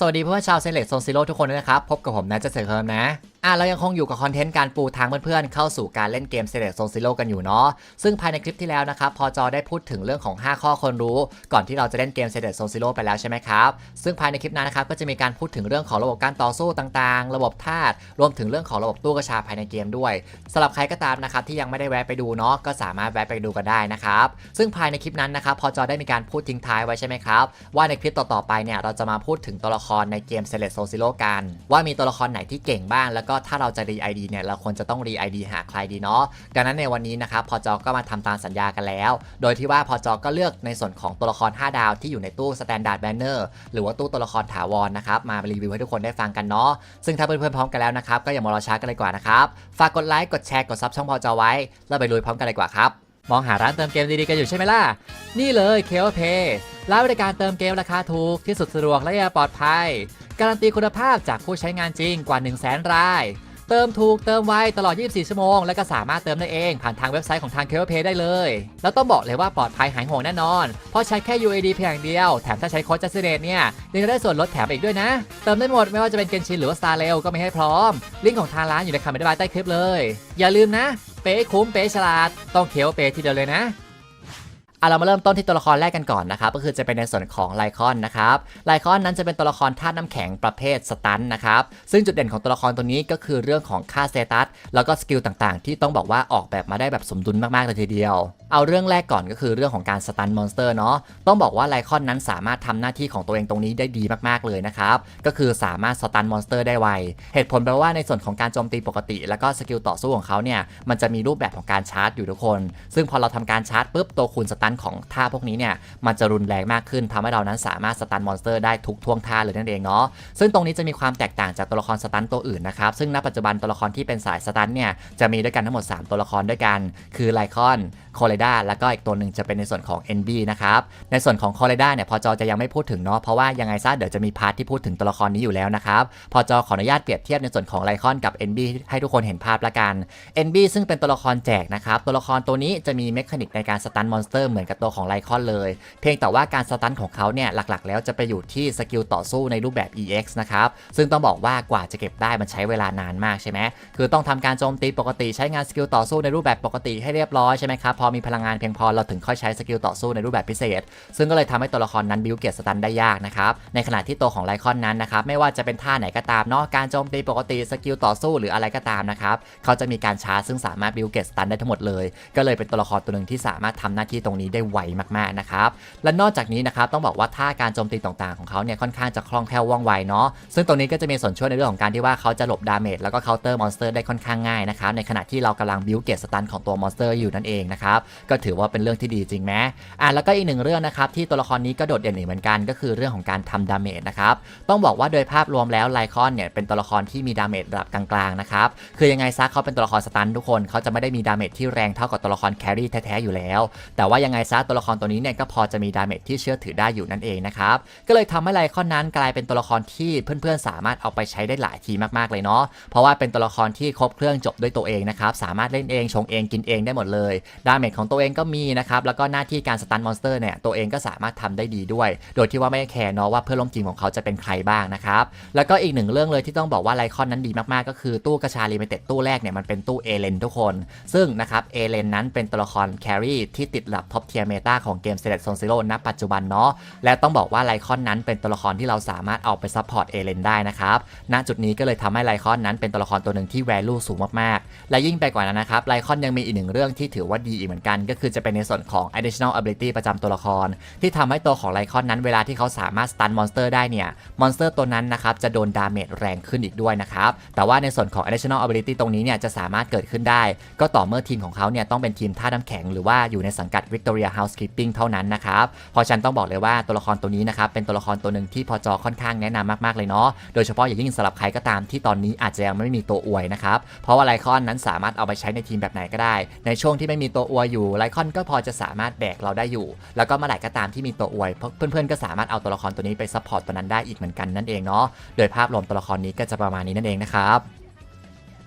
สวัสดีเพื่อนชาวเซเลตโซนซิโร่ทุกคนด้วยนะครับ พบกับผมนะจะเสกเฮิร์มนะ อะเรายังคงอยู่กับคอนเทนต์การปูทางเพื่อนๆเข้าสู่การเล่นเกมเซเลตโซนซิโร่กันอยู่เนาะซึ่งภายในคลิปที่แล้วนะครับพอจอได้พูดถึงเรื่องของ 5 ข้อคนรู้ ก่อนที่เราจะเล่นเกมเซเลตโซนซิโร่ไปแล้วใช่ไหมครับซึ่งภายในคลิปนั้นนะครับก็จะมีการพูดถึงเรื่องของระบบการต่อสู้ต่างๆ ระบบธาตุรวมถึงเรื่องของระบบตู้กระชาภายในเกมด้วยสำหรับใครก็ตามนะครับที่ยังไม่ได้แวะไปดูเนาะก็สามารถแวะไปดูกันได้นะครับซึ่งภายในคลิปนั้นนะครับพอจอได้มีการพูดทิ้งท้ายไว้ใช่ไหมครับว่าในคลิปต่อๆไปเนี่ยเราจะมาพูดถึงตัวละครในเกมเซเลตโซซิโลกัน ว่ามีตัวละครไหนที่เก่งบ้างแล้วก็ถ้าเราจะรีไอดีเนี่ยเราควรจะต้องรีไอดีหาใครดีเนาะดังนั้นในวันนี้นะครับพอจอก็มาทำตามสัญญากันแล้ว โดยที่ว่าพอจอก็เลือกในส่วนของตัวละคร 5 ดาวที่อยู่ในตู้สแตนดาร์ดแบนเนอร์หรือว่าตู้ตัวละครถาวรนะครับมารีวิวให้ทุกคนได้ฟังกันเนาะซึ่งถ้าเพื่อนๆพร้อมกันแล้วนะครับก็อย่ามารอช้ากันเลยกว่านะครับฝากกดไลค์กดแชร์กดซับช่องพอจอไว้แล้วไปลุยพร้อมกันเลยกว่าครับมองหาร้านเติมเกมดีๆกันอยู่ใช่ไหมล่ะ นี่เลยเค o เพย์ร้านบริการเติมเกมราคาถูกที่สุดสะดวกและยังปลอดภัย การันตีคุณภาพจากผู้ใช้งานจริงกว่า 1 0 0 0 0แสนราย เติมถูกเติมไวตลอด 24 ชั่วโมง และก็สามารถเติมได้เอง ผ่านทางเว็บไซต์ของทาง k e เพย์ได้เลย แล้วต้องบอกเลยว่าปลอดภัยหายห่วงแน่นอน เพราะใช้แค่ UAD เพียงอย่างเดียว แถมถ้าใช้โค้ดจัสเดตเนี่ยยังจะได้ส่วนลดแถมอีกด้วยนะ เติมได้หมดไม่ว่าจะเป็นเกนชินหรือว่าสตาร์เลก็มีให้พร้อม ลิงก์ของทางร้านอยู่ในคำอธิบายใต้คลิปเลย อย่าลืมนะ เป๊ะคุ้มเป๊ะฉลาด ต้องเค o เพย์ทีเดียวเลยนะ เอาเรามาเริ่มต้นที่ตัวละครแรกกันก่อนนะครับก็คือจะเป็นในส่วนของไลคอนนะครับไลคอนนั้นจะเป็นตัวละครธาตุน้ำแข็งประเภทสตันนะครับซึ่งจุดเด่นของตัวละครตัวนี้ก็คือเรื่องของค่าสเตตัสแล้วก็สกิลต่างๆ ที่ต้องบอกว่าออกแบบมาได้แบบสมดุลมากๆเลยทีเดียวเอาเรื่องแรกก่อนก็คือเรื่องของการสตันมอนสเตอร์เนาะต้องบอกว่าไลคอนนั้นสามารถทำหน้าที่ของตัวเองตรงนี้ได้ดีมากๆเลยนะครับก็คือสามารถสตันมอนสเตอร์ได้ไว เหตุผลแปลว่าในส่วนของการโจมตีปกติ แล้วก็สกิลต่อสู้ของเขาเนี่ยมันจะมีรูปแบบของการชาร์จอยู่ทุกคน ซึ่งพอเราทำการชาร์จปุ๊บตัวคูณสตันของท่าพวกนี้เนี่ยมันจะรุนแรงมากขึ้นทำให้เรานั้นสามารถสตันมอนสเตอร์ได้ทุกท่วงท่าเลยนั่นเองเนาะซึ่งตรงนี้จะมีความแตกต่างจากตัวละครสตันตัวอื่นนะครับซึ่งณปัจจุบันตัวละครที่เป็นสายสตันเนี่ยจะมีด้วยกันทั้งหมด 3 ตัวละครด้วยกัน คือไลคอนโคเลดาแล้วก็อีกตัวหนึ่งจะเป็นในส่วนของ NB นะครับ ในส่วนของโคเลดาเนี่ยพอจอจะยังไม่พูดถึงเนาะเพราะว่ายังไงซะเดี๋ยวจะมีพาร์ทที่พูดถึงตัวละครนี้อยู่แล้วนะครับ พอจอขออนุญาตเปรียบเทียบในส่วนของไลคอนกับ NB ให้ทุกคนเห็นภาพละกัน NB ซึ่งเป็นตัวละครแจกนะครับ ตัวละครตัวนี้จะมีเมคานิกในการสตันมอนสเตอร์เหมือนกับตัวของไลคอนเลย เพียงแต่ว่าการสตันของเขาเนี่ยหลักๆ แล้วจะไปอยู่ที่สกิลต่อสู้ในรูปแบบ EX นะครับซึ่งต้องบอกว่ากว่าจะเก็บได้มันใช้เวลานานมากใช่ไหมคือต้องทำการโจมตีปกติใช้งานสกิลต่อสู้ในรูปแบบปกติให้เรียบร้อยใช่ไหมครับพอมีพลังงานเพียงพอเราถึงค่อยใช้สกิลต่อสู้ในรูปแบบพิเศษ ซึ่งก็เลยทำให้ตัวละครนั้นบิวเกตสตันได้ยากนะครับ ในขณะที่ตัวของไลคอนนั้นนะครับไม่ว่าจะเป็นท่าไหนก็ตามเนาะการโจมตีปกติสกิลต่อสู้หรืออะไรก็ตามนะครับเขาจะมีการชาร์จซึ่งสามารถบิวเกตสตันได้ทั้งหมดเลย ก็เลยเป็นตัวละครตัวหนึ่งที่สามารถทำหน้าที่ตรงนี้ได้ไวมากๆนะครับและนอกจากนี้นะครับต้องบอกว่าท่าการโจมตีต่างๆของเขาเนี่ยค่อนข้างจะคล่องแคล่วว่องไวเนาะซึ่งตรงนี้ก็จะมีส่วนช่วยในเรื่องของการที่ว่าเขาจะหลบดาเมจแล้วก็เคาน์เตอร์มอนสเตอร์ได้ค่อนข้างง่ายนะครับในขณะที่เรากำลังบิวเกตสตันของตัวมอนสเตอร์อยู่นั่นเองนะครับก็ถือว่าเป็นเรื่องที่ดีจริงไหมอะแล้วก็อีกหนึ่งเรื่องนะครับที่ตัวละครนี้ก็โดดเด่นอีกเหมือนกันก็คือเรื่องของการทำดาเมจนะครับต้องบอกว่าโดยภาพรวมแล้วไลคอนเนี่ยเป็นตัวละครที่มีดาเมจระดับกลางๆนะครับคือยังไงซะเขาเป็นตัวละครสตันทุกคนเขาจะไม่ได้มีดาเมจที่แรงเท่ากับตัวละครแครี่แท้ๆอยู่แล้ว แต่ว่ายังไงซะตัวละครตัวนี้เนี่ยก็พอจะมีดาเมจที่เชื่อถือได้อยู่นั่นเองนะครับก็เลยทำให้ไลคอนนั้นกลายเป็นตัวละครที่เพื่อนๆ สามารถเอาไปใช้ได้หลายทีมากๆเลยเนาะเพราะว่าเป็นตัวละครที่ครบเครื่องจบด้วยตัวเองนะครับสามารถเล่นเองชงเองกินเองได้หมดเลยดาเมจของตัวเองก็มีนะครับ แล้วก็หน้าที่การสตันมอนสเตอร์เนี่ยตัวเองก็สามารถทำได้ดีด้วย โดยที่ว่าไม่แคร์เนาะว่าเพื่อนร่วมทีมของเขาจะเป็นใครบ้างนะครับ แล้วก็อีกหนึ่งเรื่องเลยที่ต้องบอกว่าไลคอนนั้นดีมากๆ ก็คือตู้กระชาลิมิเต็ดตู้แรกเนี่ยมันเป็นตู้เอเลนทุกคน ซึ่งนะครับเอเลนนั้นเป็นตัวละครแครี่ที่ติดหลับท็อปเทียร์เมตาของเกมเซเลตโซนซิโร่ณปัจจุบันเนาะและต้องบอกว่าไลคอนนั้นเป็นตัวละครที่เราสามารถเอาไปซัพพอร์ตเอเลนได้นะครับณจุดนี้ก็เลยทำให้ไลคอนนั้นเป็นตัวละครตัวหนึ่งที่แวลูสูงมากๆ และยิ่งไปกว่านั้นนะครับไลคอนยังมีอีกหนึ่งเรื่องที่ถือว่าดีอีกเหมือนกันก็คือจะเป็นในส่วนของ additional ability ประจำตัวละคร ที่ทำให้ตัวของไลคอนนั้นเวลาที่เขาสามารถสตันมอนสเตอร์ได้เนี่ยมอนสเตอร์ตัวนั้นนะครับจะโดนดาเมจแรงขึ้นอีกด้วยนะครับแต่ว่าในส่วนของ additional ability ตรงนี้เนี่ยจะสามารถเกิดขึ้นได้ ก็ต่อเมื่อทีมของเขาเนี่ยต้องเป็นทีมท่าน้ำแข็งหรือว่าอยู่ในสังกัด Victoria Housekeeping เท่านั้นนะครับเพราะฉันต้องบอกเลยว่าตัวละครตัวนี้นะครับเป็นตัวละครตัวหนึ่งที่พอจอค่อนข้างแนะนำมากๆเลยเนาะโดยเฉพาะอย่างยิ่งสำหรับใครก็ตามที่ตอนนี้อาจจะยังไม่มีตัวอวยนะครับเพราะว่าไลคอนนั้นสามารถเอาไปใช้ในทีมแบบไหนก็ได้ ในช่วงที่ไม่มีตัวอวยอยู่ไลคอนก็พอจะสามารถแบกเราได้อยู่ แล้วก็เมื่อไหร่ก็ตามที่มีตัวอวยเพื่อนๆก็สามารถเอาตัวละครตัวนี้ไปซัพพอร์ตตัวนั้นได้อีกเหมือนกันนั่นเองเนาะโดยภาพรวมตัวละครนี้ก็จะประมาณนี้นั่นเองนะครับ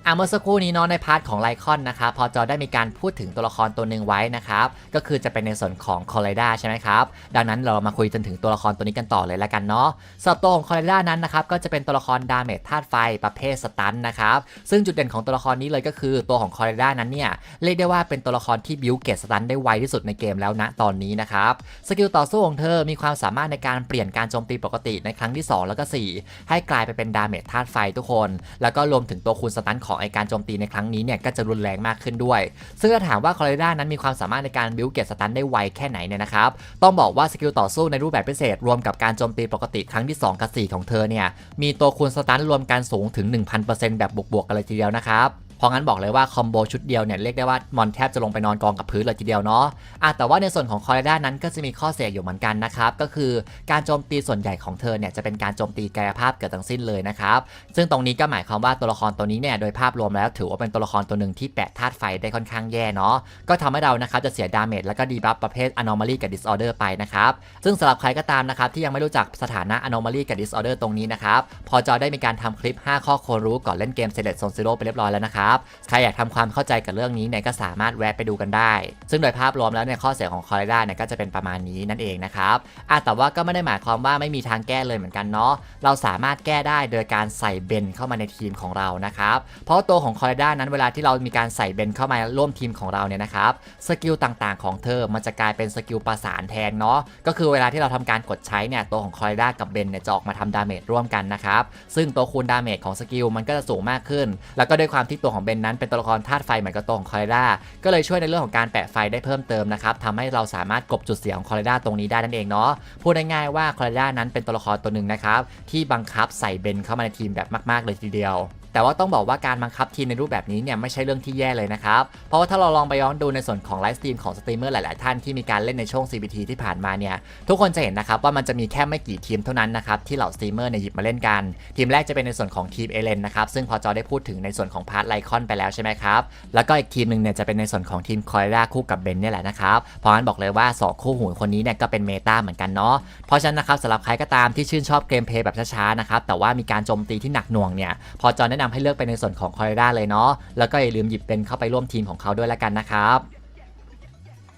อะเมื่อสักครู่นี้เนาะในพาร์ทของไลคอนนะครับพอจอได้มีการพูดถึงตัวละครตัวหนึ่งไว้นะครับก็คือจะเป็นในส่วนของคอ l ลด้าใช่ไหมครับดังนั้นเรามาคุยจนถึงตัวละครตัวนี้กันต่อเลยแล้วกันเนาะสับตัวของคอ l ลด้านั้นนะครับก็จะเป็นตัวละครดาเมจธาตุไฟประเภทสตันนะครับซึ่งจุดเด่นของตัวละครนี้เลยก็คือตัวของคอ l ลด้านั้นเนี่ยเรียกได้ว่าเป็นตัวละครที่บิวเกตสตันได้ไวที่สุดในเกมแล้วณตอนนี้นะครับสกิลต่อสู้ของเธอมีความสามารถในการเปลี่ยนการโจมตีปกติในครั้งที่ 2 แล้วก็ 4 ให้กลายไปเป็นดาเมจธาตุไฟทุกคน แล้วก็รวมถึงตัวคูณสตันขของไอการโจมตีในครั้งนี้เนี่ยก็จะรุนแรงมากขึ้นด้วย ซึ่งถ้าถามว่าคอร์เรด้านั้นมีความสามารถในการบิวเกตสตันได้ไวแค่ไหนเนี่ยนะครับต้องบอกว่าสกิลต่อสู้ในรูปแบบพิเศษรวมกับการโจมตีปกติครั้งที่ 2 กับ 4 ของเธอเนี่ยมีตัวคูณสตันรวมกันสูงถึง 1,000%แบบบวกๆกันเลยทีเดียวนะครับ เพราะงั้นบอกเลยว่าคอมโบชุดเดียวเนี่ยเรียกได้ว่ามอนแทบจะลงไปนอนกองกับพื้นเลยทีเดียวเนาะอะแต่ว่าในส่วนของคอร์ด้านั้นก็จะมีข้อเสียอยู่เหมือนกันนะครับก็คือการโจมตีส่วนใหญ่ของเธอเนี่ยจะเป็นการโจมตีกายภาพเกิดทั้งสิ้นเลยนะครับซึ่งตรงนี้ก็หมายความว่าตัวละครตัวนี้เนี่ยโดยภาพรวมแล้วถือว่าเป็นตัวละครตัวหนึ่งที่แปะธาตุไฟได้ค่อนข้างแย่เนาะก็ทำให้เรานะครับจะเสียดาเมจแล้วก็ดีบัฟประเภท anomaly กับ disorder ไปนะครับซึ่งสำหรับใครก็ตามนะครับที่ยังไม่รู้จักสถานะ anomaly กับ disorder ตรงนี้นะครับพอจอได้มีการทำคลิป 5 ข้อควรรู้ก่อนเล่นเกม Select Zone Zero ไปเรียบร้อยแล้วนะครับใครอยากทำความเข้าใจกับเรื่องนี้เนี่ยก็สามารถแวะไปดูกันได้ ซึ่งโดยภาพรวมแล้วเนี่ยข้อเสียของคอร์เรด้าเนี่ยก็จะเป็นประมาณนี้นั่นเองนะครับอะแต่ว่าก็ไม่ได้หมายความว่าไม่มีทางแก้เลยเหมือนกันเนาะเราสามารถแก้ได้โดยการใส่เบนเข้ามาในทีมของเรานะครับเพราะตัวของคอร์เรด้านั้นเวลาที่เรามีการใส่เบนเข้ามาร่วมทีมของเราเนี่ยนะครับสกิลต่างๆ ของเธอมันจะกลายเป็นสกิลประสานแทนเนาะก็คือเวลาที่เราทำการกดใช้เนี่ยตัวของคอร์เรด้ากับเบนเนี่ยจะออกมาทำดาเมจร่วมกันนะครับซึ่งตัวคูณดาเมจของสกิลมันก็จะสูงมากขึ้น แล้วก็ด้วยความที่ตัวของเบนนั้นเป็นตัวละครธาตุไฟเหมือนกับตัวของคอร์เรด้าก็เลยช่วยในเรื่องของการแปะไฟได้เพิ่มเติมนะครับทำให้เราสามารถกบจุดเสียของคอร์เรด้าตรงนี้ได้นั่นเองเนาะพูดง่ายๆว่าคอร์เรด้านั้นเป็นตัวละครตัวหนึ่งนะครับที่บังคับใส่เบนเข้ามาในทีมแบบมาก ๆ เลยทีเดียว แต่ว่าต้องบอกว่าการบังคับทีมในรูปแบบนี้เนี่ยไม่ใช่เรื่องที่แย่เลยนะครับ เพราะว่าถ้าเราลองไปย้อนดูในส่วนของไลฟ์สตรีมของสตรีมเมอร์หลาย ๆ ท่านที่มีการเล่นในช่วง CBT ที่ผ่านมาเนี่ยทุกคนจะเห็นนะครับว่ามันจะมีแค่ไม่กี่ทีมเท่านั้นนะครับที่เหล่าสตรีมเมอร์เนี่ยหยิบมาเล่นกัน ทีมแรกจะเป็นในส่วนของทีมเอเลนนะครับซึ่งพอจอได้พูดถึงในส่วนของพาร์ทไลคอนไปแล้วใช่ไหมครับแล้วก็อีกทีมหนึ่งเนี่ยจะเป็นในส่วนของทีมคอยราคู่กับเบนเนี่ยแหละนะครับเพราะงั้นบอกเลยว่าสองคู่หูคนนี้เนี่ยก็เป็นเมตาเหมือนกันเนาะเพราะฉะนั้นนะครับสำหรับใครก็ตามที่ชื่นชอบเกมเพย์แบบช้าๆนะครับแต่ว่ามีการโจมตีที่หนักหน่วงเนี่ยพอจอแนะนะนำให้เลือกไปในส่วนของคอร์เรด้าเลยเนาะแล้วก็อย่าลืมหยิบเป็นเข้าไปร่วมทีมของเขาด้วยแล้วกันนะครับ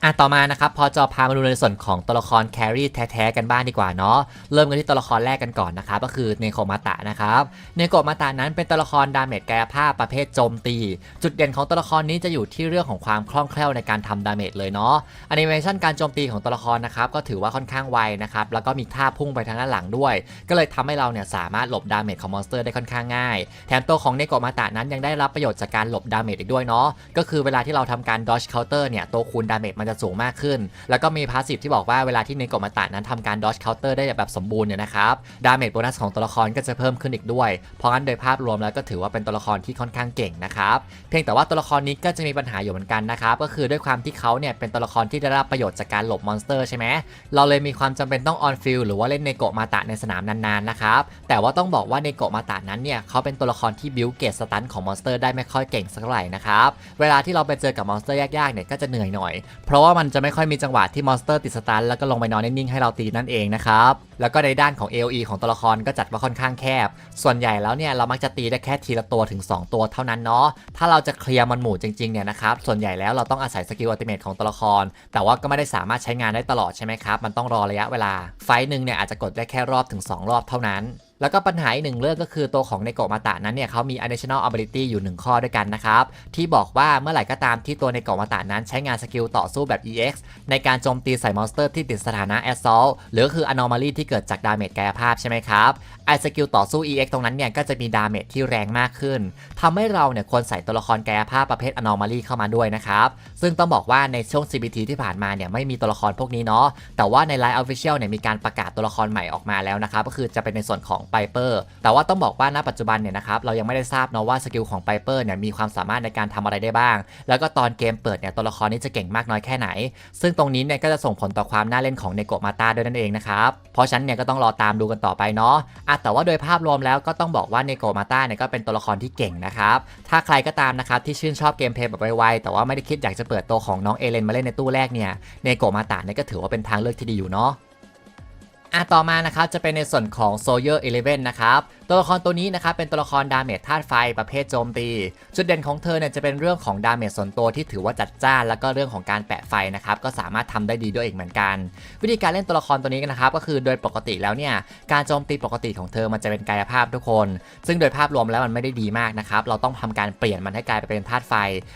อะต่อมานะครับพอจอพามาดูในส่วนของตัวละครแครี่แท้ๆกันบ้างดีกว่าเนาะเริ่มกันที่ตัวละครแรกกันก่อนนะครับก็คือเนโคมาตะนะครับเนโคมาตะนั้นเป็นตัวละครดาเมจกายภาพประเภทโจมตี จุดเด่นของตัวละครนี้จะอยู่ที่เรื่องของความคล่องแคล่วในการทำดาเมจเลยเนาะแอนิเมชันการโจมตีของตัวละครนะครับก็ถือว่าค่อนข้างไวนะครับแล้วก็มีท่าพุ่งไปทางด้านหลังด้วย ก็เลยทำให้เราเนี่ยสามารถหลบดาเมจของมอนสเตอร์ได้ค่อนข้างง่าย แถมตัวของเนโกมาตะนั้นยังได้รับประโยชน์จากการหลบดาเมจอีกด้วยเนาะก็คือเวลาที่เราทำการดอชเคาน์เตอร์เนี่ยตัวคูณดาเมจมันจะสูงมากขึ้น แล้วก็มีพาสซีฟที่บอกว่าเวลาที่เนโกมาตะนั้นทำการดอชเคาน์เตอร์ได้แบบสมบูรณ์เนี่ยนะครับดาเมจโบนัสของตัวละครก็จะเพิ่มขึ้นอีกด้วย เพราะงั้นโดยภาพรวมแล้วก็ถือว่าเป็นตัวละครที่ค่อนข้างเก่งนะครับเพียงแต่ว่าตัวละครนี้ก็จะมีปัญหาอยู่เหมือนกันนะครับก็คือด้วยความที่เขาเนี่ยเป็นตัวละครที่ได้รับประโยชน์จากการหลบมอนสเตอร์ใช่ไหมเราเลยมีความจำเป็นต้องออนฟิลหรือว่าเล่นเนโกมาตะในสนามนานๆนะครับแต่ว่าต้องบอกว่าเนโกมาตะนั้นเนี่ยเขาเป็นตัวละครที่บิวเกตสตันของมอนสเตอร์ได้ไม่ค่อยเก่งสักเท่าไหร่นะครับเวลาที่เราไปเจอกับมอนสเตอร์ยากๆเนี่ยก็จะเหนื่อยหน่อยเพราะว่ามันจะไม่ค่อยมีจังหวะที่มอนสเตอร์ติดสตันแล้วก็ลงไปนอนนิ่งๆให้เราตีนั่นเองนะครับ แล้วก็ในด้านของ AOE ของตัวละครก็จัดว่าค่อนข้างแคบ ส่วนใหญ่แล้วเนี่ยเรามักจะตีได้แค่ทีละตัวถึง 2 ตัวเท่านั้นเนาะ ถ้าเราจะเคลียร์มันหมู่จริงๆเนี่ยนะครับ ส่วนใหญ่แล้วเราต้องอาศัยสกิลอัลติเมทของตัวละคร แต่ว่าก็ไม่ได้สามารถใช้งานได้ตลอดใช่ไหมครับ มันต้องรอระยะเวลา ไฟต์หนึ่งเนี่ยอาจจะกดได้แค่รอบถึง 2 รอบเท่านั้น แล้วก็ปัญหาอีกหนึ่งเรื่องก็คือตัวของในโกมาตะนั้นเนี่ยเขามี additional ability อยู่ 1 ข้อด้วยกันนะครับ ที่บอกว่าเมื่อไหร่ก็ตามที่ตัวในโกมาตะนั้นใช้งานสกิลต่อสู้แบบ EX ในการโจมตีใส่มอนสเตอร์ที่ติดสถานะ assault หรือก็คือ anomaly ที่เกิดจากดาเมจกายภาพใช่ไหมครับไอสกิลต่อสู้ EX ตรงนั้นเนี่ยก็จะมีดาเมจที่แรงมากขึ้นทำให้เราเนี่ยควรใส่ตัวละครกายภาพประเภท anomaly เข้ามาด้วยนะครับ ซึ่งต้องบอกว่าในช่วง CBT ที่ผ่านมาเนี่ยไม่มีตัวละครพวกนี้เนาะแต่ว่าใน Line Official เนี่ยมีการประกาศตัวละครใหม่ออกมาแล้วนะครับก็คือจะเป็นในส่วนของ Piper แต่ว่าต้องบอกว่าณปัจจุบันเนี่ยนะครับเรายังไม่ได้ทราบเนาะว่าสกิลของไ Piper เนี่ยมีความสามารถในการทำอะไรได้บ้าง แล้วก็ตอนเกมเปิดเนี่ยตัวละครนี้จะเก่งมากน้อยแค่ไหน ซึ่งตรงนี้เนี่ยก็จะส่งผลต่อความน่าเล่นของเนโกมาตาด้วยนั่นเองนะครับเพราะฉะนั้นเนี่ยก็ต้องรอตามดูกันต่อไปเนาะอะแต่ว่าโดยภาพรวมแล้วก็ต้องบอกว่าเนโกมาตาเนี่ยก็เป็นตัวละครที่เก่งนะครับถ้าใครก็ตามนะครับที่ชื่นชอบเกมเพลย์แบบไวๆแต่ว่าไม่ได้คิดอยากจะเปิดตัวของน้องเอเลนมาเล่นในตู้แรกเนี่ยเนโกมาตาเนี่ยก็ถือว่าเป็นทางเลือกที่ดีอยู่เนาะ อะต่อมานะครับจะเป็นในส่วนของ Soldier 11นะครับ ตัวละครตัวนี้นะครับเป็นตัวละครดาเมจธาตุไฟประเภทโจมตี จุดเด่นของเธอเนี่ยจะเป็นเรื่องของดาเมจส่วนตัวที่ถือว่าจัดจ้านแล้วก็เรื่องของการแปะไฟนะครับก็สามารถทำได้ดีด้วยอีกเหมือนกัน วิธีการเล่นตัวละครตัวนี้กันนะครับก็คือโดยปกติแล้วเนี่ยการโจมตีปกติของเธอมันจะเป็นกายภาพทุกคน ซึ่งโดยภาพรวมแล้วมันไม่ได้ดีมากนะครับเราต้องทำการเปลี่ยนมันให้กลายไปเป็นธาตุไฟ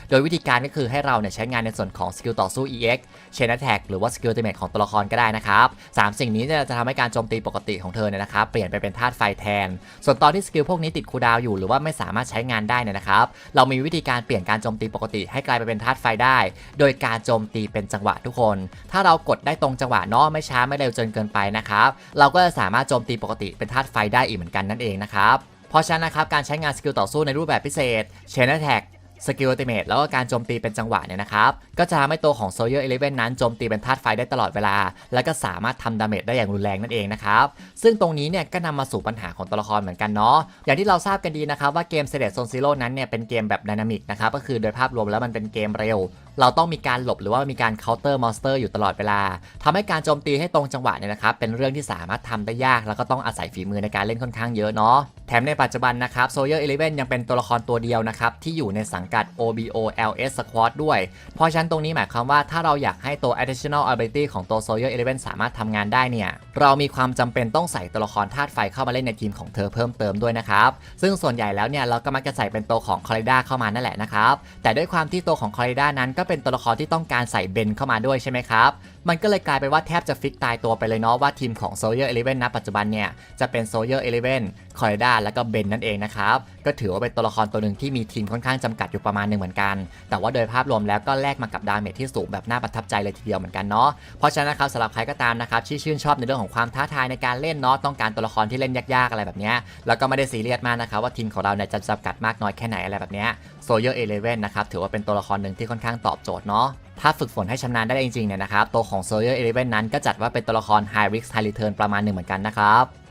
โดยวิธีการก็คือให้เราเนี่ยใช้งานในส่วนของสกิลต่อสู้ EX Chain Attack หรือว่าสกิล Ultimate ของตัวละครก็ได้นะครับสามสิ่งนี้จะทำให้การโจมตีปกติของเธอเนี่ยนะครับเปลี่ยนไปเป็นธาตุไฟแทนส่วนตอนที่สกิลพวกนี้ติดคูดาวอยู่หรือว่าไม่สามารถใช้งานได้เนี่ยนะครับ เรามีวิธีการเปลี่ยนการโจมตีปกติให้กลายไปเป็นธาตุไฟได้ โดยการโจมตีเป็นจังหวะทุกคน ถ้าเรากดได้ตรงจังหวะเนาะไม่ช้าไม่เร็วจนเกินไปนะครับ เราก็จะสามารถโจมตีปกติเป็นธาตุไฟได้อีกเหมือนกันนั่นเองนะครับ เพราะฉะนั้นนะครับการใช้งานสกิลต่อสู้ในรูปแบบพิเศษ Chain Attack สกิลอัติเมทแล้วก็การโจมตีเป็นจังหวะเนี่ยนะครับ ก็จะทำให้ตัวของ Soldier 11นั้นโจมตีเป็นธาตุไฟได้ตลอดเวลา แล้วก็สามารถทำดาเมจได้อย่างรุนแรงนั่นเองนะครับ ซึ่งตรงนี้เนี่ยก็นำมาสู่ปัญหาของตัวละครเหมือนกันเนาะ อย่างที่เราทราบกันดีนะครับว่าเกมเซเลตโซนซิโร่นั้นเนี่ยเป็นเกมแบบดินามิกนะครับ ก็คือโดยภาพรวมแล้วมันเป็นเกมเร็ว เราต้องมีการหลบหรือว่ามีการ counter monster อร์อยู่ตลอดเวลาทำให้การโจมตีให้ตรงจังหวะเนี่ยนะครับเป็นเรื่องที่สามารถทำได้ยาก แล้วก็ต้องอาศัยฝีมือในการเล่นค่อนข้างเยอะเนาะแถมในปัจจุบันนะครับ Soldier 11ยังเป็นตัวละครตัวเดียวนะครับที่อยู่ในสังกัด OBO LS Squad ด้วย เพราะฉะนั้นตรงนี้หมายความว่าถ้าเราอยากให้ตัว additional ability ของตัว Soldier 11สามารถทำงานได้เนี่ย เรามีความจำเป็นต้องใส่ตัวละครธาตุไฟเข้ามาเล่นในทีมของเธอเพิ่มเติมด้วยนะครับ ซึ่งส่วนใหญ่แล้วเนี่ยเราก็มักจะใส่เป็นตัวของ c o r r i d a เข้ามานั่นแหละนะครับ แต่ด้วยความที่ตัวของ c o r r i d a นั้นก็เป็นตัวละครที่ต้องการใส่เบนเข้ามาด้วยใช่ไหมครับ มันก็เลยกลายเป็นว่าแทบจะฟิกตายตัวไปเลยเนาะว่าทีมของ Soldier 11ณปัจจุบันเนี่ยจะเป็น Soldier 11 c o r r i d a แล้วก็เบนนั่นเองนะครับก็ถือว่าเป็นตัวละครตัวหนึ่งที่มีทีมค่อนข้างจำกัดอยู่ประมาณหนึ่งเหมือนกัน แต่ว่าโดยภาพรวมแล้วก็แลกมากับดาเมจที่สูงแบบน่าประทับใจเลยทีเดียวเหมือนกันเนาะเพราะฉะนั้นนะครับสำหรับใครก็ตามนะครับที่ชื่นชอบในเรื่องของความท้าทายในการเล่นเนาะต้องการตัวละครที่เล่นยากๆอะไรแบบนี้แล้วก็ไม่ได้ซีเรียสมากนะครับว่าทีมของเราเนี่ยจะจำกัดมากน้อยแค่ไหนอะไรแบบนี้โซเย Soldier 11นนะครับถือว่าเป็นตัวละครหนึ่งที่ค่อนข้างตอบโจทย์เนาะถ้าฝึกฝนให้ชำนาญได้จริงๆเนี่ยนะครับตัวของ s o l i e r 11นั้นก็จัดว่าเป็นตัวละคร High Risk High Return ประมาณหนึ่งเหมือนกันนะครับ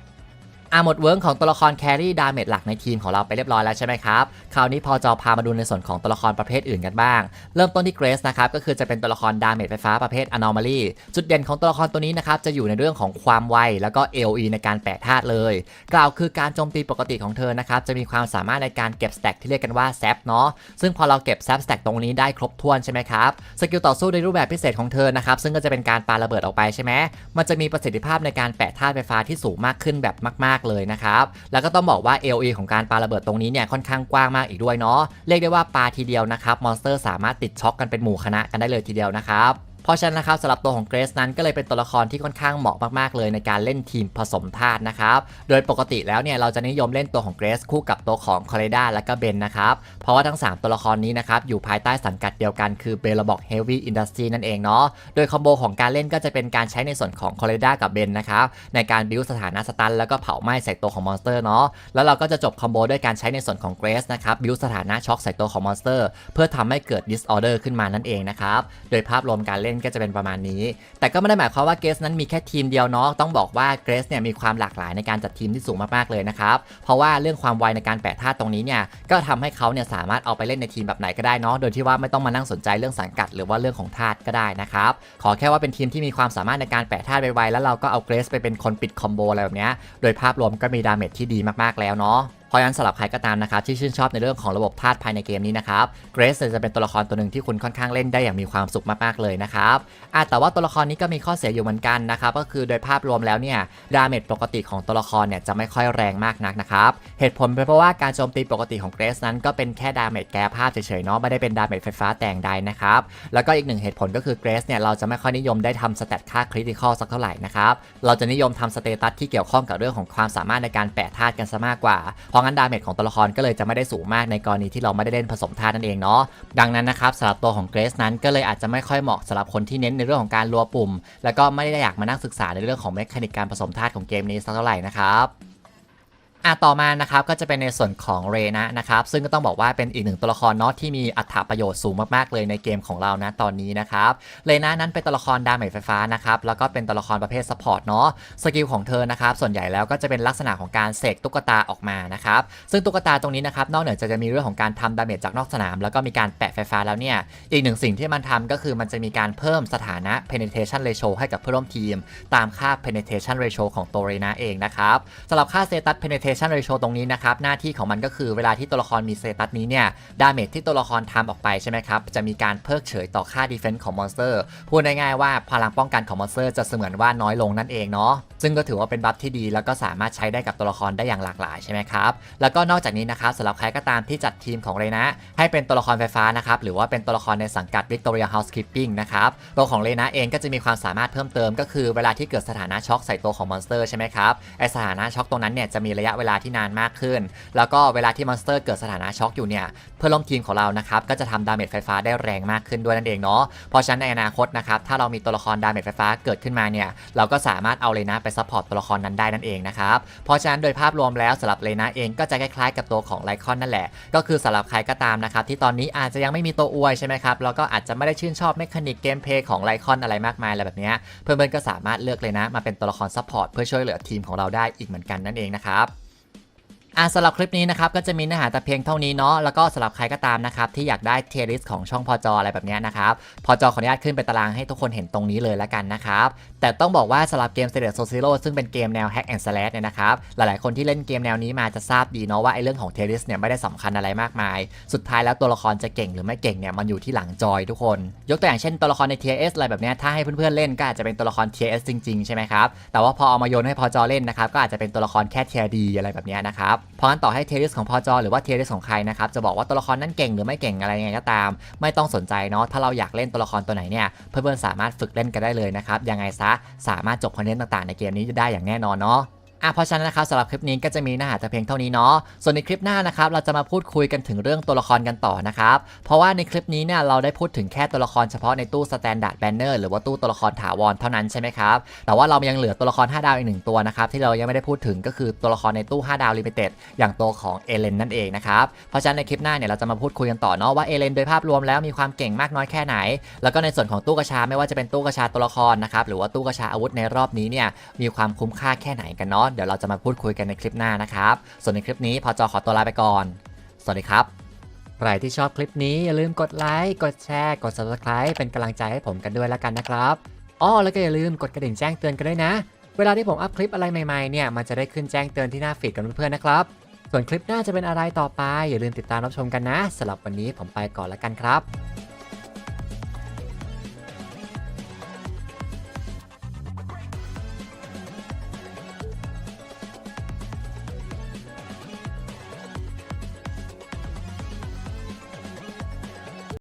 อะหมดเวิร์กของตัวละครแครี่ดาเมจหลักในทีมของเราไปเรียบร้อยแล้วใช่ไหมครับคราวนี้พอจอพามาดูในส่วนของตัวละครประเภทอื่นกันบ้าง เริ่มต้นที่เกรซนะครับก็คือจะเป็นตัวละครดาเมจไฟฟ้าประเภท Anomaly จุดเด่นของตัวละครตัวนี้นะครับจะอยู่ในเรื่องของความไวแล้วก็ AOE ในการแปะธาตุเลย กล่าวคือการโจมตีปกติของเธอนะครับจะมีความสามารถในการเก็บสแต็กที่เรียกกันว่าแซปเนาะซึ่งพอเราเก็บแซปสแต็กตรงนี้ได้ครบถ้วนใช่ไหมครับสกิลต่อสู้ในรูปแบบพิเศษของเธอนะครับซึ่งก็จะเป็นการปาระเบิดออกไปใช่ไหมมันจะมีประสิทธิภาพในการแปะธาตุไฟฟ้าที่สูงมากขึ้นแบบมากเลยนะครับ แล้วก็ต้องบอกว่า AOE ของการปาระเบิดตรงนี้เนี่ยค่อนข้างกว้างมากอีกด้วยเนาะ เรียกได้ว่าปาทีเดียวนะครับ มอนสเตอร์สามารถติดช็อกกันเป็นหมู่คณะกันได้เลยทีเดียวนะครับ เพราะฉะนั้นนะครับสำหรับตัวของเกรซนั้นก็เลยเป็นตัวละครที่ค่อนข้างเหมาะมากๆเลยในการเล่นทีมผสมธาตุนะครับ โดยปกติแล้วเนี่ยเราจะนิยมเล่นตัวของเกรซคู่กับตัวของคอเรดาและก็เบนนะครับ เพราะว่าทั้ง 3 ตัวละครนี้นะครับอยู่ภายใต้สังกัดเดียวกันคือเบลบอกเฮฟวี่อินดัสทรีนั่นเองเนาะ โดยคอมโบของการเล่นก็จะเป็นการใช้ในส่วนของคอเรดากับเบนนะครับในการบิวสถานะสตันแล้วก็เผาไหม้ใส่ตัวของมอนสเตอร์เนาะ แล้วเราก็จะจบคอมโบด้วยการใช้ในส่วนของเกรซนะครับบิวสถานะช็อกใส่ตัวของมอนสเตอร์ เพื่อทำให้เกิด disorder ขึ้นมานั่นเองนะครับโดยภาพรวมการเล่นก็จะเป็นประมาณนี้ แต่ก็ไม่ได้หมายความว่าเกรซนั้นมีแค่ทีมเดียวเนาะต้องบอกว่าเกรซเนี่ยมีความหลากหลายในการจัดทีมที่สูงมากๆเลยนะครับเพราะว่าเรื่องความไวในการแปะธาตุตรงนี้เนี่ยก็ทำให้เขาเนี่ยสามารถเอาไปเล่นในทีมแบบไหนก็ได้เนาะโดยที่ว่าไม่ต้องมานั่งสนใจเรื่องสังกัด หรือว่าเรื่องของธาตุก็ได้นะครับขอแค่ว่าเป็นทีมที่มีความสามารถในการแปะธาตุไวๆแล้วเราก็เอาเกรซไปเป็นคนปิดคอมโบอะไรแบบเนี้ยโดยภาพรวมก็มีดาเมจที่ดีมากๆแล้วเนาะ ราะฉะนั้นสำหรับใครก็ตามนะครับที่ชื่นชอบในเรื่องของระบบธาตุภายในเกมนี้นะครับเกรซจะเป็นตัวละครตัวหนึ่งที่คุณค่อนข้างเล่นได้อย่างมีความสุขมากๆเลยนะครับอแต่ว่าตัวละครนี้ก็มีข้อเสียอยู่เหมือนกันนะครับก็คือโดยภาพรวมแล้วเนี่ยดาเมจปกติของตัวละครเนี่ยจะไม่ค่อยแรงมากนักนะครับเหตุผลเป็นเพราะว่าการโจมตีปกติของเกรซนั้นก็เป็นแค่ดาเมจแก้ภาพเฉยๆเนาะไม่ได้เป็นดาเมจไฟฟ้าแต่งใดนะครับแล้วก็อีกหนึ่งเหตุผลก็คือเกรซเนี่ยเราจะไม่ค่อยนิยมได้ทำสเตตค่าคริติคอลสักเท่าไหร่นะครับเราจะนิยมทำสเตตัสที่เกี่ยวข้องกับเรื่องของความสามารถในการแปะธาตุกันซะมากกว่าเพราะงั้นดาเมจของตัวละครก็เลยจะไม่ได้สูงมากในกรณีที่เราไม่ได้เล่นผสมธาตุนั่นเองเนาะดังนั้นนะครับสำหรับตัวของเกรซนั้นก็เลยอาจจะไม่ค่อยเหมาะสำหรับคนที่เน้นในเรื่องของการรัวปุ่ม แล้วก็ไม่ได้อยากมานั่งศึกษาในเรื่องของเมคานิกการผสมธาตุของเกมนี้สักเท่าไหร่นะครับ อะต่อมานะครับก็จะเป็นในส่วนของเรนะนะครับซึ่งก็ต้องบอกว่าเป็นอีกหนึ่งตัวละครเนาะที่มีอัตราประโยชน์สูงมากๆเลยในเกมของเรานะตอนนี้นะครับเรนะนั้นเป็นตัวละครดาเมจไฟฟ้านะครับแล้วก็เป็นตัวละครประเภทซัพพอร์ตเนาะสกิลของเธอนะครับส่วนใหญ่แล้วก็จะเป็นลักษณะของการเสกตุ๊กตาออกมานะครับซึ่งตุ๊กตาตรงนี้นะครับนอกเหนือจากจะมีเรื่องของการทำดาเมจจากนอกสนาม แล้วก็มีการแปะไฟฟ้าแล้วเนี่ยอีกหนึ่งสิ่งที่มันทำก็คือมันจะมีการเพิ่มสถานะ penetration ratio ให้กับเพื่อนร่วมทีม ตามค่า penetration ratio ของตัวเรนะเองนะครับสำหรับค่า status penetration ratio ตรงนี้นะครับ หน้าที่ของมันก็คือเวลาที่ตัวละครมี status นี้เนี่ยดาเมจที่ตัวละครทำออกไปใช่ไหมครับ จะมีการเพิกเฉยต่อค่า defense ของมอนสเตอร์พูดง่ายๆว่าพลังป้องกันของมอนสเตอร์จะเสมือนว่าน้อยลงนั่นเองเนาะซึ่งก็ถือว่าเป็นบัฟที่ดี แล้วก็สามารถใช้ได้กับตัวละครได้อย่างหลากหลายใช่ไหมครับแล้วก็นอกจากนี้นะครับสำหรับใครก็ตามที่จัดทีมของเรนะให้เป็นตัวละครไฟฟ้านะครับหรือว่าเป็นตัวละครในสังกัด Victoria Housekeeping นะครับตัวของเรนะเองก็จะมีความสามารถเพิ่มเติม ก็คือเวลาที่เกิดสถานะช็อกใส่ตัวของมอนสเตอร์ใช่ไหมครับไอสถานะช็อกตรงนั้นเนี่ยจะมีระยะเวลาที่นานมากขึ้น แล้วก็เวลาที่มอนสเตอร์เกิดสถานะช็อกอยู่เนี่ยเพื่อนร่วมทีมของเรานะครับก็จะทำดาเมจไฟฟ้าได้แรงมากขึ้นด้วยนั่นเองเนาะเพราะฉะนั้นในอนาคตนะครับถ้าเรามีตัวละครดาเมจไฟฟ้าเกิดขึ้นมาเนี่ยเราก็สามารถเอาเลนะไปซัพพอร์ตตัวละครนั้นได้นั่นเองนะครับเพราะฉะนั้นโดยภาพรวมแล้วสำหรับเลนะเองก็จะคล้ายๆกับตัวของไลคอนนั่นแหละ ก็คือสำหรับใครก็ตามนะครับที่ตอนนี้อาจจะยังไม่มีตัวอวยใช่ไหมครับแล้วก็อาจจะไม่ได้ชื่นชอบเมคานิกเกมเพลย์ของไลคอนอะไรมากมายอะไรแบบเนี้ยเพื่อนๆก็สามารถเลือกเลยนะมาเป็นตัวละครซัพพอร์ตเพื่อช่วยเหลือทีมของเราได้อีกเหมือนกันนั่นเองนะครับ อะสำหรับคลิปนี้นะครับก็จะมีเนื้อหาแต่เพียงเท่านี้เนาะแล้วก็สำหรับใครก็ตามนะครับที่อยากได้เทียริสของช่องพอจออะไรแบบนี้นะครับพอจอขออนุญาตขึ้นเป็นตารางให้ทุกคนเห็นตรงนี้เลยแล้วกันนะครับแต่ต้องบอกว่าสำหรับเกม s t a d e o Zero ซึ่งเป็นเกมแนว Hack and Slash เนี่ยนะครับหลายๆคนที่เล่นเกมแนวนี้มาจะทราบดีเนาะว่าไอ้เรื่องของเทริสเนี่ยไม่ได้สำคัญอะไรมากมาย สุดท้ายแล้วตัวละครจะเก่งหรือไม่เก่งเนี่ยมันอยู่ที่หลังจอยทุกคน ยกตัวอย่างเช่นตัวละครใน TS อะไรแบบนี้ถ้าให้เพื่อนๆเล่นก็อาจจะเป็นตัวละคร TS จริงๆใช่ไหมครับแต่ว่าพอเอามาโยนให้พอจอเล่นนะครับก็อาจจะเป็นตัวละครแค่ TD อะไรแบบนี้นะครับเพราะงั้นต่อให้เทริสของพอจอหรือว่าเทริสของใครนะครับจะบอกว่าตัวละครนั้นเก่งหรือไม่เก่งอะไรยังไงก็ตาม ไม่ต้องสนใจเนาะถ้าเราอยากเล่นตัวละครตัวไหนเนี่ยเพื่อนๆสามารถฝึกเล่นกันได้เลยนะครับยังไงซะสามารถจบคอนเทนต์ต่างๆ ในเกมนี้ได้อย่างแน่นอนเนาะ อะเพราะฉะนั้นนะครับสำหรับคลิปนี้ก็จะมีเนื้อหาแต่เพียงเท่านี้เนาะส่วนในคลิปหน้านะครับเราจะมาพูดคุยกันถึงเรื่องตัวละครกันต่อนะครับเพราะว่าในคลิปนี้เนี่ยเราได้พูดถึงแค่ตัวละครเฉพาะในตู้สแตนดาร์ดแบนเนอร์หรือว่าตู้ตัวละครถาวรเท่านั้นใช่ไหมครับแต่ว่าเรายังเหลือตัวละคร 5 ดาวอีกหนึ่งตัวนะครับที่เรายังไม่ได้พูดถึงก็คือตัวละครในตู้ 5 ดาวลิมิเต็ดอย่างตัวของเอเลนนั่นเองนะครับเพราะฉะนั้นในคลิปหน้าเนี่ยเราจะมาพูดคุยกันต่อเนาะว่าเอเลนโดยภาพรวมแล้วมีความเก่งมากน้อยแค่ไหน แล้วก็ในส่วนของตู้กระชาไม่ว่าจะเป็นตู้กระชาตัวละครนะครับหรือว่าตู้กระชาอาวุธในรอบนี้เนี่ยมีความคุ้มค่าแค่ไหนกันเนาะเดี๋ยวเราจะมาพูดคุยกันในคลิปหน้านะครับ ส่วนในคลิปนี้พอจอขอตัวลาไปก่อน สวัสดีครับใครที่ชอบคลิปนี้อย่าลืมกดไลค์ กดแชร์ กด subscribe เป็นกำลังใจให้ผมกันด้วยแล้วกันนะครับอ้อแล้วก็อย่าลืมกดกระดิ่งแจ้งเตือนกันด้วยนะ เวลาที่ผมอัพคลิปอะไรใหม่ๆเนี่ยมันจะได้ขึ้นแจ้งเตือนที่หน้าฟีดกันเพื่อนๆนะครับ ส่วนคลิปหน้าจะเป็นอะไรต่อไป อย่าลืมติดตามรับชมกันนะสำหรับวันนี้ผมไปก่อนแล้วกันครับ